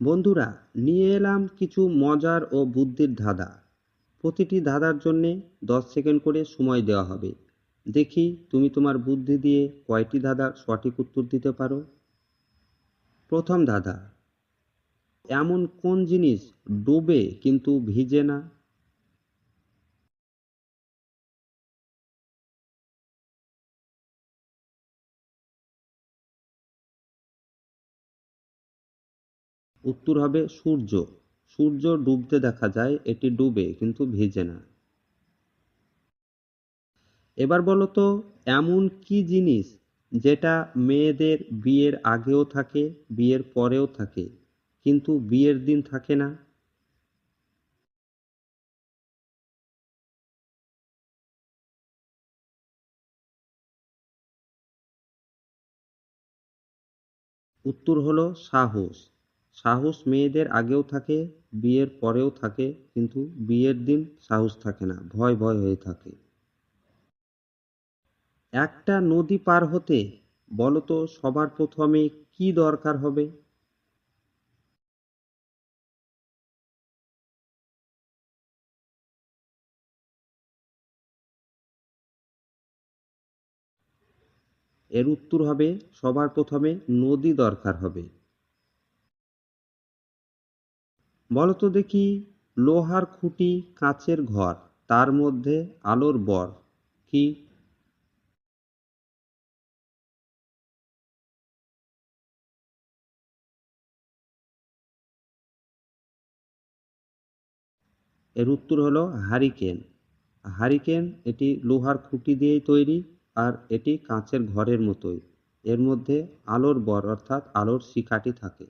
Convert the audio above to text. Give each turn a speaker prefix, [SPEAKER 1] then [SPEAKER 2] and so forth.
[SPEAKER 1] বন্ধুরা, নিয়ে এলাম কিছু মজার ও বুদ্ধির ধাঁধা। প্রতিটি ধাঁধার জন্যে দশ সেকেন্ড করে সময় দেওয়া হবে। দেখি তুমি তোমার বুদ্ধি দিয়ে কয়টি ধাঁধার সঠিক উত্তর দিতে পারো? প্রথম ধাঁধা, এমন কোন জিনিস ডোবে কিন্তু ভিজে না? উত্তর হবে সূর্য। সূর্য ডুবতে দেখা যায়, এটি ডুবে কিন্তু ভিজে না। এবার বলো তো, এমন কি জিনিস যেটা মেয়েদের বিয়ের আগেও থাকে, বিয়ের পরেও থাকে, কিন্তু বিয়ের দিন থাকে না? উত্তর হলো সাহস। সাহস মেয়েদের আগেও থাকে, বিয়ের পরেও থাকে, কিন্তু বিয়ের দিন সাহস থাকে না, ভয় ভয় হয়ে থাকে। একটা নদী পার হতে বলো তো সবার প্রথমে কি দরকার হবে? এর উত্তর হবে, সবার প্রথমে নদী দরকার হবে। বলো তো দেখি, লোহার খুঁটি কাঁচের ঘর, তার মধ্যে আলোর বর, কি? এর উত্তর হলো হারিকেন। হারিকেন এটি লোহার খুঁটি দিয়েই তৈরি আর এটি কাঁচের ঘরের মতোই। এর মধ্যে আলোর বর অর্থাৎ আলোর শিখাটি থাকে।